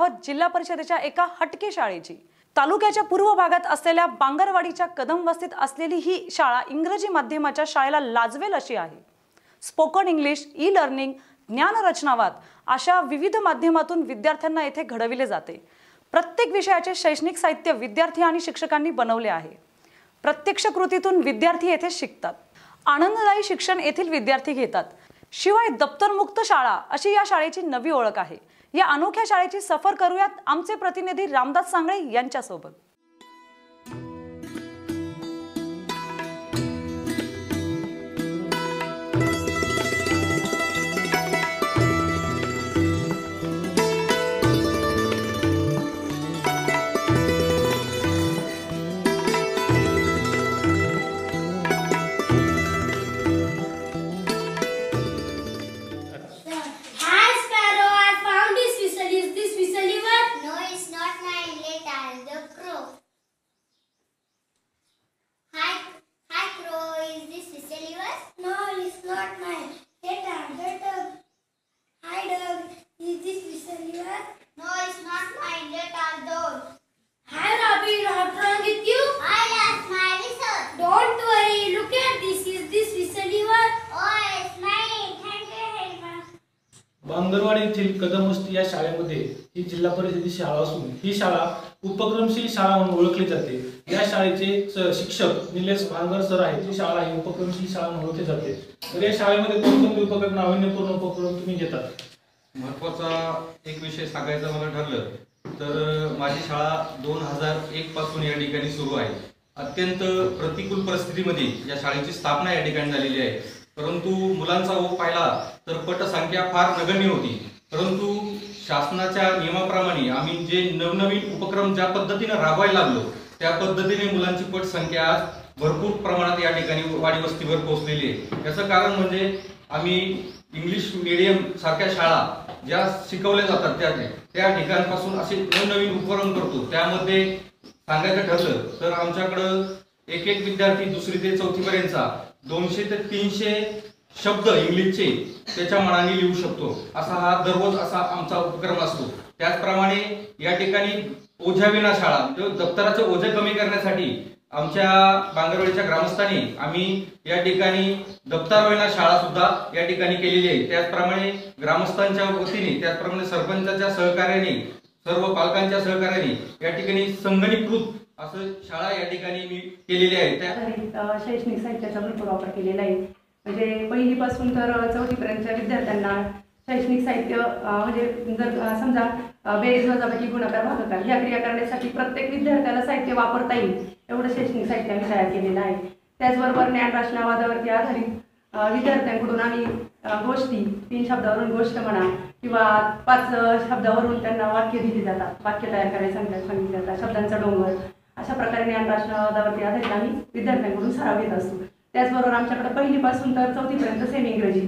आहोत जिल्हा परिषदेच्या एका हटके शाळेची. तालुक्याच्या पूर्व भागात असलेल्या बांगरवाडीच्या कदम वस्तीत असलेली ही शाळा इंग्रजी माध्यमाच्या शाळेला लाजवेल अशी आहे. स्पोकन इंग्लिश ई लर्निंग ज्ञानरचनावाद अशा विविध माध्यमातून विद्यार्थ्यांना येथे घडविले जाते. प्रत्येक विषयाचे शैक्षणिक साहित्य विद्यार्थी आणि शिक्षकांनी बनवले आहे. प्रत्यक्ष कृतीतून विद्यार्थी येथे शिकतात. आनंददायी शिक्षण येथील विद्यार्थी घेतात. शिवाय दप्तरमुक्त शाळा अशी या शाळेची नवी ओळख आहे. या अनोख्या शाळेची सफर करूयात आमचे प्रतिनिधी रामदास सांगळे यांच्यासोबत. अंगणवाडी येथील कदमवस्ती या शाळेमध्ये ही जिल्हा परिषदेची शाळा असून ही शाळा उपक्रमशील शाळा म्हणून ओळखली जाते. या शाळेचे शिक्षक निलेश भांगर सर आहेत. ही शाळा ही उपक्रमशील शाळा म्हणून ओळखली जाते. तर या शाळेमध्ये कोणकोणते उपक्रम नाविन्यपूर्ण उपक्रम तुम्ही घेतात? महत्त्वाचा एक विषय सांगायचा मला ठरलं तर माझी शाळा दोन हजार एक पासून या ठिकाणी सुरू आहे. अत्यंत प्रतिकूल परिस्थितीमध्ये या शाळेची स्थापना या ठिकाणी झालेली आहे. परंतु मुलांचा ओघ पाहिला तर पटसंख्या फार नगण्य होती. परंतु शासनाच्या नियमाप्रमाणे आम्ही जे नवनवीन उपक्रम ज्या पद्धतीने राबवायला लागलो त्या पद्धतीने मुलांची पटसंख्या आज भरपूर प्रमाणात या ठिकाणी वाडी वस्तीवर पोहोचलेली आहे. याचं कारण म्हणजे आम्ही इंग्लिश मीडियम सारख्या शाळा ज्या शिकवल्या जातात त्या त्या ठिकाणपासून असे नवनवीन उपक्रम करतो. त्यामध्ये सांगायचं ठरलं तर आमच्याकडं एक एक विद्यार्थी दुसरी ते चौथीपर्यंतचा दोनशे ते तीनशे शब्द इंग्लिशचे त्याच्या मनाने लिहू शकतो. असा हा दररोज असा आमचा उपक्रम असतो. त्याचप्रमाणे या ठिकाणी ओझ्याविना शाळा म्हणजे दप्तराचं ओझे कमी करण्यासाठी आमच्या बांगरवाडीच्या ग्रामस्थांनी आम्ही या ठिकाणी दप्तरविना शाळा सुद्धा या ठिकाणी केलेली आहे. त्याचप्रमाणे ग्रामस्थांच्या वतीने त्याचप्रमाणे सरपंचाच्या सहकार्याने सर्व पालकांच्या सहकार्याने या ठिकाणी संगणीकृत असं शाळा या ठिकाणी मी केलेली आहे. त्या शैक्षणिक साहित्याचा भरपूर वापर केलेला आहे. म्हणजे पहिलीपासून तर चौथीपर्यंतच्या विद्यार्थ्यांना शैक्षणिक साहित्य म्हणजे जर समजा बेरीज वजाबाकी गुणाकार भागाकार ह्या क्रिया करण्यासाठी प्रत्येक विद्यार्थ्याला साहित्य वापरता येईल एवढं शैक्षणिक साहित्य आम्ही तयार केलेलं आहे. त्याचबरोबर ज्ञान रचनावादावरती आधारित विद्यार्थ्यांकडून आम्ही गोष्टी तीन शब्दावरून गोष्ट म्हणा किंवा पाच शब्दावरून त्यांना वाक्य दिली जातात. वाक्य तयार करायला सांगितलं सांगितलं जातात शब्दांचा डोंगर अशा प्रकारे ज्ञानराष्ट्रवादावरती आधारित आम्ही विद्यार्थ्यांकडून सराव घेत असतो. त्याचबरोबर आमच्याकडे पहिलीपासून तर चौथीपर्यंत सेम इंग्रजी.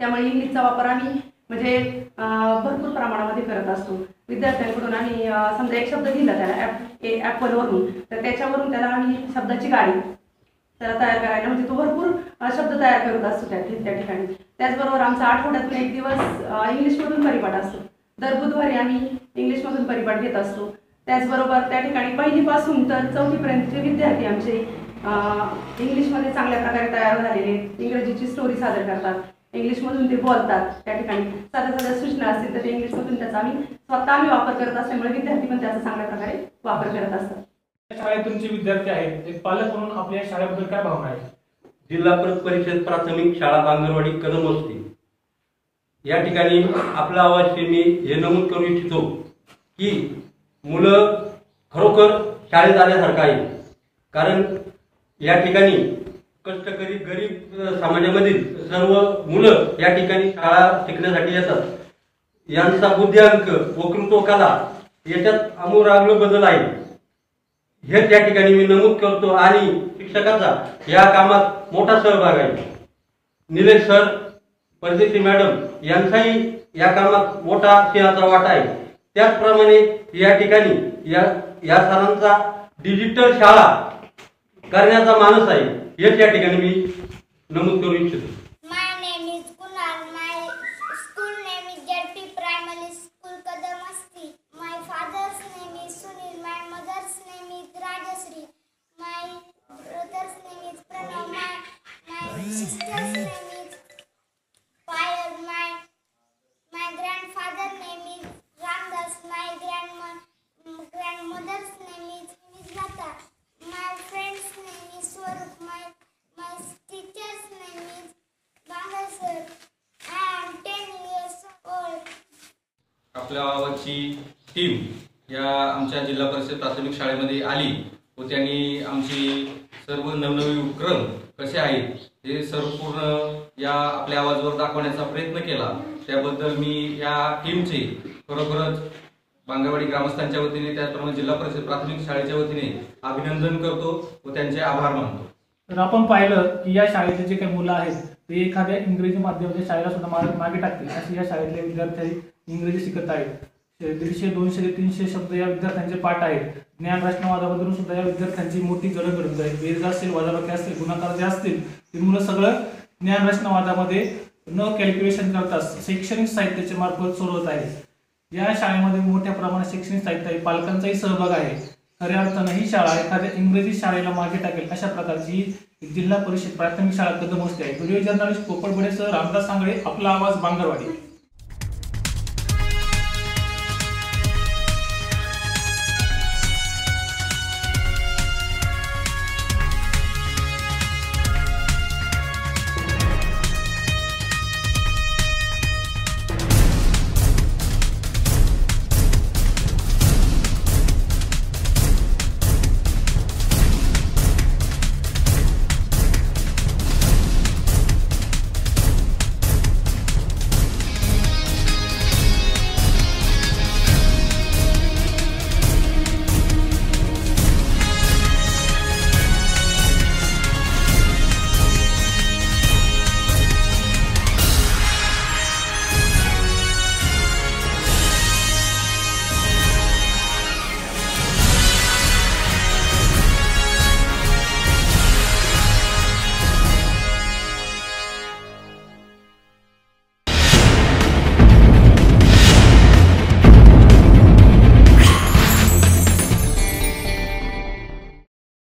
त्यामुळे इंग्लिशचा वापर आम्ही म्हणजे भरपूर प्रमाणामध्ये करत असतो. विद्यार्थ्यांकडून आम्ही समजा एक शब्द दिला त्याला ॲप ए ॲपलवरून तर त्याच्यावरून त्याला आम्ही शब्दाची गाडी त्याला तयार करायला म्हणजे तो भरपूर शब्द तयार करत असतो त्या त्या ठिकाणी. त्याचबरोबर आमचा आठवड्यातून एक दिवस इंग्लिशमधून परिपाठ असतो. दर बुधवारी आम्ही इंग्लिशमधून परिपाठ घेत असतो. त्याचबरोबर त्या ठिकाणी पहिलीपासून तर चौथीपर्यंतचे विद्यार्थी आमचे इंग्लिशमध्ये चांगल्या प्रकारे तयार झालेले. इंग्रजीची स्टोरी सादर करतात इंग्लिशमधून ते बोलतात त्या ठिकाणी साध्या साध्या सूचना असतील तर ते इंग्लिशमधून त्याचा आम्ही स्वतः आम्ही वापर करत असल्यामुळे विद्यार्थी पण त्याचा चांगल्या प्रकारे वापर करत असतात शाळेतून जे विद्यार्थी आहेत एक पालक म्हणून आपल्या शाळेबद्दल काय भावना आहेत जिल्हा परिषद प्राथमिक शाळा बांगरवाडी कदम या ठिकाणी आपला आवाज मी हे नमूद करू इच्छितो की मुलं खरोखर शाळेत आल्यासारखं आहे. कारण या ठिकाणी कष्टकरी गरीब समाजामधील सर्व मुलं या ठिकाणी शाळा शिकण्यासाठी येतात. यांचा बुद्ध्यांक वक्तृत्व कला याच्यात आमूलाग्र बदल आहे. हे त्या ठिकाणी मी नमूद करतो आणि शिक्षकाचा या कामात मोठा सहभाग आहे. निलेश सर परदेशी मॅडम यांचाही या कामात मोठा सिंहाचा वाटा आहे. त्याचप्रमाणे या ठिकाणी या या सरांचा डिजिटल शाळा करण्याचा माणूस आहे हेच या ठिकाणी मी नमूद करू इच्छितो. Thank you. आपल्या गावाची टीम या आमच्या जिल्हा परिषद प्राथमिक शाळेमध्ये आली व त्यांनी आमची सर्व नवनवीन उपक्रम कसे आहेत हे सर्व पूर्ण या आपल्या आवाजवर दाखवण्याचा प्रयत्न केला. त्याबद्दल मी या टीमचे खरोखरच बांगरवाडी ग्रामस्थांच्या वतीने त्याचप्रमाणे जिल्हा परिषद प्राथमिक शाळेच्या वतीने अभिनंदन करतो व त्यांचे आभार मानतो. तर आपण पाहिलं की या शाळेतले जे काही मुलं आहेत ते एखाद्या इंग्रजी माध्यमाच्या शाळेला सुद्धा मागे टाकतील. अशी या शाळेतले विद्यार्थी इंग्रजी शिकत आहेत. दीडशे दोनशे ते तीनशे शब्द या विद्यार्थ्यांचे पाठ आहेत. ज्ञान रचनावादाबद्दल सुद्धा या विद्यार्थ्यांची मोठी जडणघडण आहे वेद असेल वजाबाकी असतील गुणाकार जे असतील ते मुलं सगळं ज्ञान रचनावादामध्ये न कॅल्क्युलेशन करता शैक्षणिक साहित्याच्या मार्फत सोडवत आहे या शाळेमध्ये मोठ्या प्रमाणात शैक्षणिक साहित्य आहे पालकांचाही सहभाग आहे. खऱ्या अर्थानं ही शाळा एखाद्या इंग्रजी शाळेला मागे टाकेल अशा प्रकारची जिल्हा परिषद प्राथमिक शाळा कदम असते. आहे व्हिडिओ जर्नलिस्ट पोपटबडेसह रामदास सांगळे आपला आवाज बांगरवाडी.